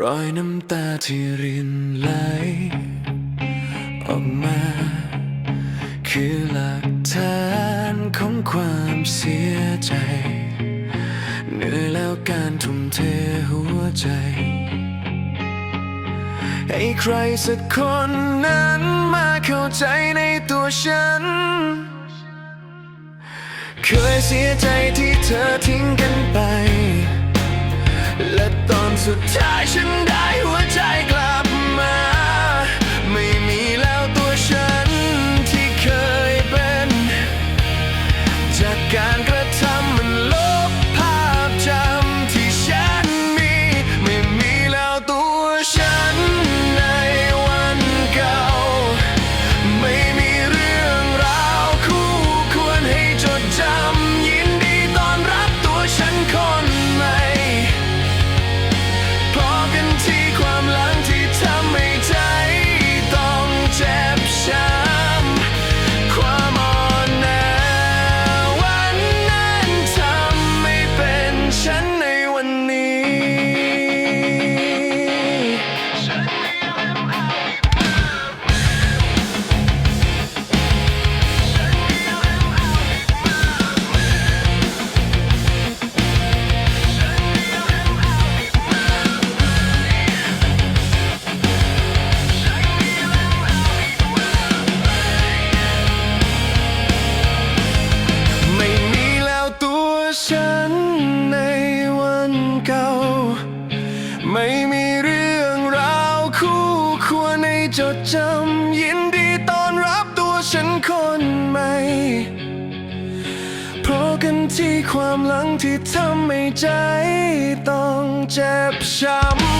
รอยน้ำตาที่รินไหลออกมา คือหลักฐานของความเสียใจ เหนื่อยแล้วการทุ่มเทหัวใจ ให้ใครสักคนนั้นมาเข้าใจในตัวฉัน เคยเสียใจที่เธอทิ้งกันไป สุดท้ายฉันได้หัวใจ นในวันเก่า ไม่มีเรื่องราวคู่ควรในจดจำยินดีต้อนรับตัวฉันคนใหม่เพราะกันที่ความหลังที่ทำให้ใจต้องเจ็บช้ำ